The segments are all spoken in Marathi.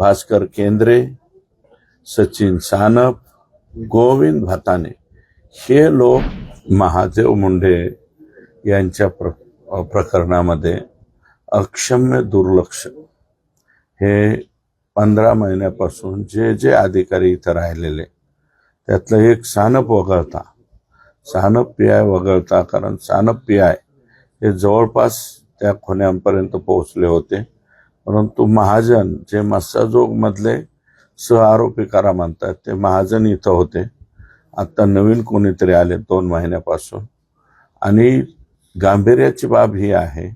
भास्कर केंद्रे सचिन सानप गोविंद भाताने. हे लोक महादेव मुंडे यांच्या प्र प्रकरणामध्ये अक्षम्य दुर्लक्ष. हे पंधरा महिन्यापासून जे जे अधिकारी इथं राहिलेले त्यातलं एक सानप वगळता. सानप पी आय वगळता कारण सानप पी आय हे जवळपास त्या खुन्यांपर्यंत पोहोचले होते. परंतु महाजन जे मस्साजोगमधले सह आरोपी करा म्हणतात ते महाजन इथं होते. आत्ता नवीन कोणीतरी आले दोन महिन्यापासून. आणि गांभीर्याची बाब ही आहे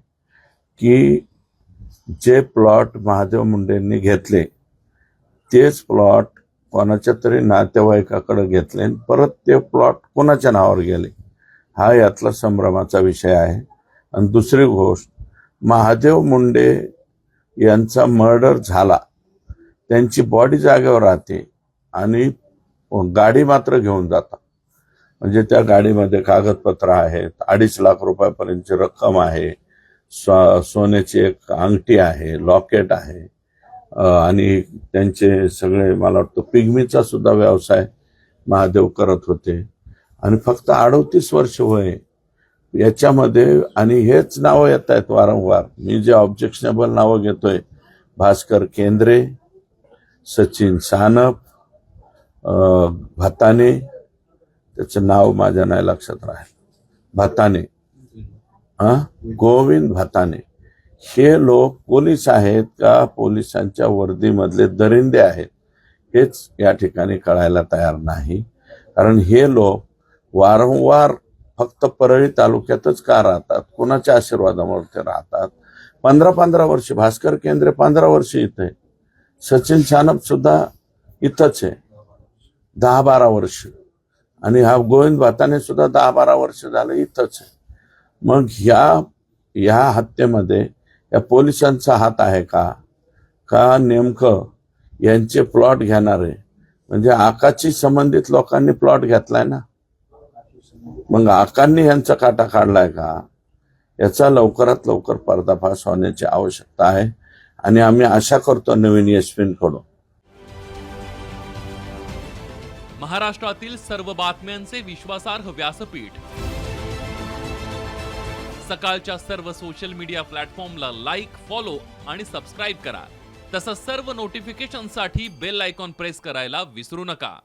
की जे प्लॉट महादेव मुंडेंनी घेतले तेच प्लॉट कोणाच्या तरी नातेवाईकाकडे घेतले आणि परत ते प्लॉट कोणाच्या नावावर गेले हा यातला संभ्रमाचा विषय आहे. आणि दुसरी गोष्ट महादेव मुंडे यांचा मर्डर झाला. त्यांची बॉडी जागेवर राहते आणि गाडी मात्र घेऊन जातात. म्हणजे त्या गाडीमध्ये कागदपत्र आहेत अडीच लाख रुपयापर्यंतची रक्कम आहे स्व सोन्याची एक अंगठी आहे लॉकेट आहे आणि त्यांचे सगळे मला वाटतं पिगमीचा सुद्धा व्यवसाय महादेव करत होते. आणि फक्त अडोतीस वर्ष वय याच्यामध्ये आणि हेच नावं येत आहेत वारंवार. मी जे ऑब्जेक्शनेबल नावं घेतोय भास्कर केंद्रे सचिन सानप भाताने त्याचं नाव माझ्या नाही लक्षात राहील. भाताने. हा? गोविंद भाताने. हे लोक पोलीस आहेत का? पोलिसांच्या वर्दीमधले दरिंदे आहेत. हेच या ठिकाणी कळायला तयार नाही. कारण हे लोक वारंवार फक्त परळी तालुक्यातच का राहतात? कोणाच्या आशीर्वादामुळे ते राहतात? पंधरा पंधरा वर्ष भास्कर केंद्रे पंधरा वर्ष इथे. सचिन सानप सुद्धा इथंच आहे. दहा बारा वर्ष. आणि हा गोविंद भाताने सुद्धा दहा बारा वर्ष झालं इथंच आहे. मग ह्या ह्या हत्येमध्ये या पोलिसांचा हात आहे का? का नेमकं यांचे प्लॉट घेणारे म्हणजे आकाशी संबंधित लोकांनी प्लॉट घेतलाय ना? मग आकांनी यांचा काटा काढलाय का? याचा लवकरात लवकर पर्दाफाश होण्याची आवश्यकता आहे. आणि आम्ही आशा करतो नवीन यशवींकडून महाराष्ट्रातील सर्व बातम्यांचे विश्वासार्ह व्यासपीठ. सकाळच्या सर्व सोशल मीडिया प्लॅटफॉर्मला लाईक फॉलो आणि सबस्क्राईब करा. तसंच सर्व नोटिफिकेशनसाठी बेल आयकॉन प्रेस करायला विसरू नका.